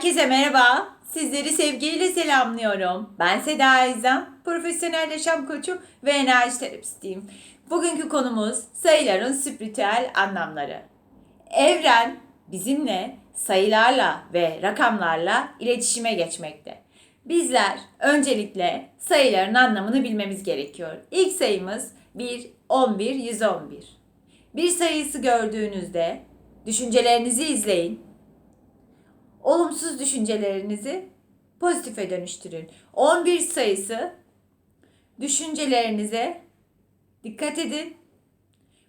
Herkese merhaba. Sizleri sevgiyle selamlıyorum. Ben Seda Aydın, profesyonel yaşam koçu ve enerji terapistiyim. Bugünkü konumuz sayıların spiritüel anlamları. Evren bizimle sayılarla ve rakamlarla iletişime geçmekte. Bizler öncelikle sayıların anlamını bilmemiz gerekiyor. İlk sayımız 1, 11, 111. Bir sayısı gördüğünüzde düşüncelerinizi izleyin olumsuz düşüncelerinizi pozitife dönüştürün. 11 sayısı düşüncelerinize dikkat edin.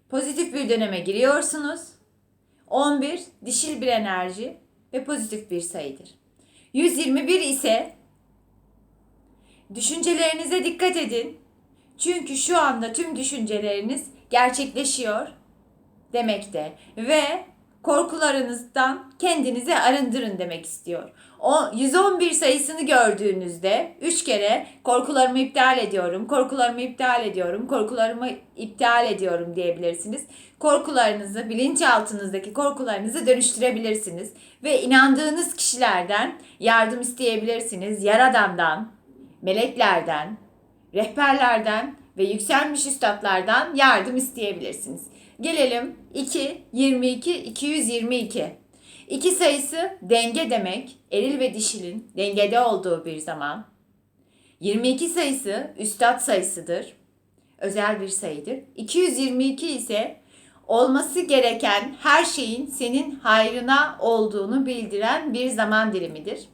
Pozitif bir döneme giriyorsunuz. 11 dişil bir enerji ve pozitif bir sayıdır. 121 ise düşüncelerinize dikkat edin. Çünkü şu anda tüm düşünceleriniz gerçekleşiyor demekte ve korkularınızdan kendinizi arındırın demek istiyor. O 111 sayısını gördüğünüzde 3 kere korkularımı iptal ediyorum, korkularımı iptal ediyorum, korkularımı iptal ediyorum diyebilirsiniz. Korkularınızı, bilinçaltınızdaki korkularınızı dönüştürebilirsiniz ve inandığınız kişilerden yardım isteyebilirsiniz. Yaradandan, meleklerden, rehberlerden ve yükselmiş üstadlardan yardım isteyebilirsiniz. Gelelim 2, 22, 222. 2 sayısı denge demek. Eril ve dişilin dengede olduğu bir zaman. 22 sayısı üstad sayısıdır. Özel bir sayıdır. 222 ise olması gereken her şeyin senin hayrına olduğunu bildiren bir zaman dilimidir.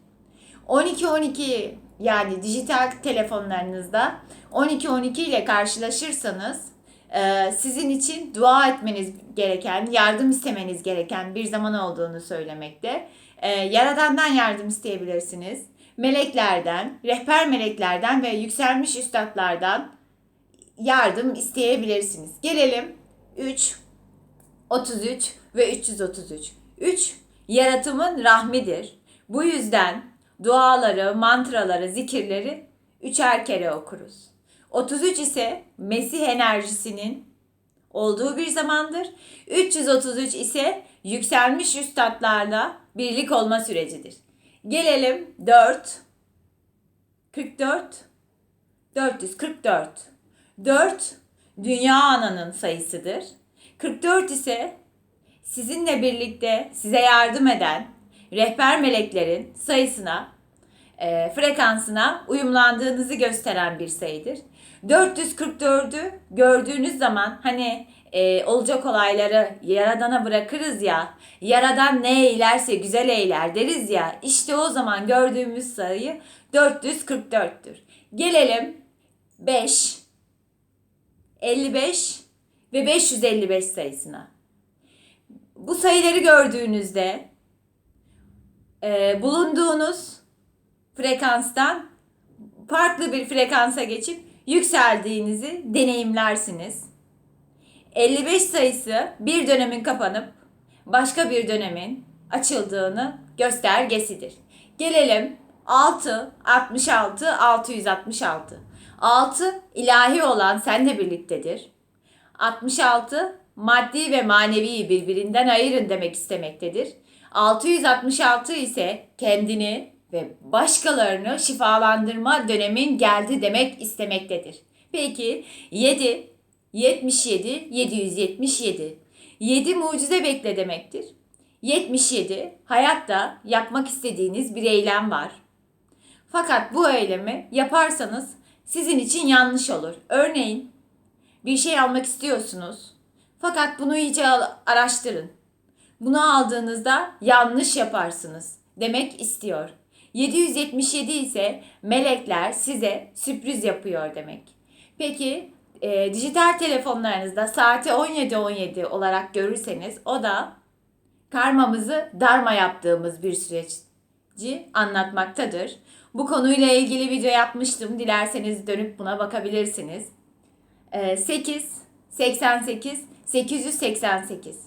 12-12 yani dijital telefonlarınızda 12-12 ile karşılaşırsanız sizin için dua etmeniz gereken, yardım istemeniz gereken bir zaman olduğunu söylemekte. E, Yaradan'dan yardım isteyebilirsiniz. Meleklerden, rehber meleklerden ve yükselmiş üstadlardan yardım isteyebilirsiniz. Gelelim 3, 33 ve 333. 3 yaratımın rahmidir. Bu yüzden duaları, mantraları, zikirleri üçer kere okuruz. 33 ise Mesih enerjisinin olduğu bir zamandır. 333 ise yükselmiş üstadlarla birlik olma sürecidir. Gelelim 4 44 444 4 dünya ananın sayısıdır. 44 ise sizinle birlikte size yardım eden rehber meleklerin sayısına, e, frekansına uyumlandığınızı gösteren bir sayıdır. 444'ü gördüğünüz zaman hani e, olacak olayları yaradana bırakırız ya. Yaradan ne eylerse güzel eyler deriz ya. İşte o zaman gördüğümüz sayı 444'tür. Gelelim 5, 55 ve 555 sayısına. Bu sayıları gördüğünüzde e, bulunduğunuz frekanstan farklı bir frekansa geçip yükseldiğinizi deneyimlersiniz. 55 sayısı bir dönemin kapanıp başka bir dönemin açıldığını göstergesidir. Gelelim 6, 66, 666. 6 ilahi olan senle birliktedir. 66 maddi ve manevi birbirinden ayırın demek istemektedir. 666 ise kendini ve başkalarını şifalandırma dönemin geldi demek istemektedir. Peki 7, 77, 777. 7 mucize bekle demektir. 77 hayatta yapmak istediğiniz bir eylem var. Fakat bu eylemi yaparsanız sizin için yanlış olur. Örneğin bir şey almak istiyorsunuz. Fakat bunu iyice araştırın. Bunu aldığınızda yanlış yaparsınız demek istiyor. 777 ise melekler size sürpriz yapıyor demek. Peki e, dijital telefonlarınızda saati 17.17 17 olarak görürseniz o da karmamızı darma yaptığımız bir süreci anlatmaktadır. Bu konuyla ilgili video yapmıştım. Dilerseniz dönüp buna bakabilirsiniz. E, 8, 88, 888.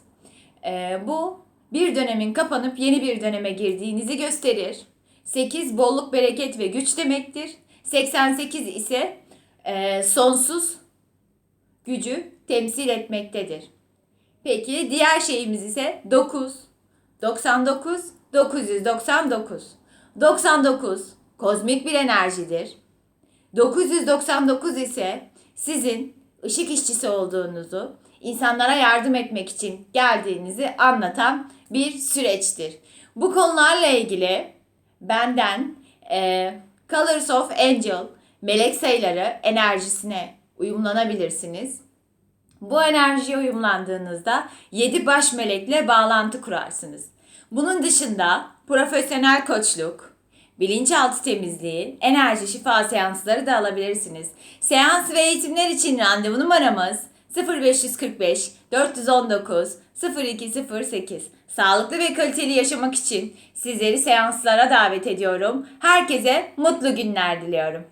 E, bu bir dönemin kapanıp yeni bir döneme girdiğinizi gösterir. 8 bolluk, bereket ve güç demektir. 88 ise e, sonsuz gücü temsil etmektedir. Peki diğer şeyimiz ise 9, 99 999. 99 kozmik bir enerjidir. 999 ise sizin ışık işçisi olduğunuzu, insanlara yardım etmek için geldiğinizi anlatan bir süreçtir. Bu konularla ilgili benden e, Colors of Angel melek sayıları enerjisine uyumlanabilirsiniz. Bu enerjiye uyumlandığınızda 7 baş melekle bağlantı kurarsınız. Bunun dışında profesyonel koçluk, bilinçaltı temizliği, enerji şifa seansları da alabilirsiniz. Seans ve eğitimler için randevu numaramız 0545 419 0208. Sağlıklı ve kaliteli yaşamak için sizleri seanslara davet ediyorum. Herkese mutlu günler diliyorum.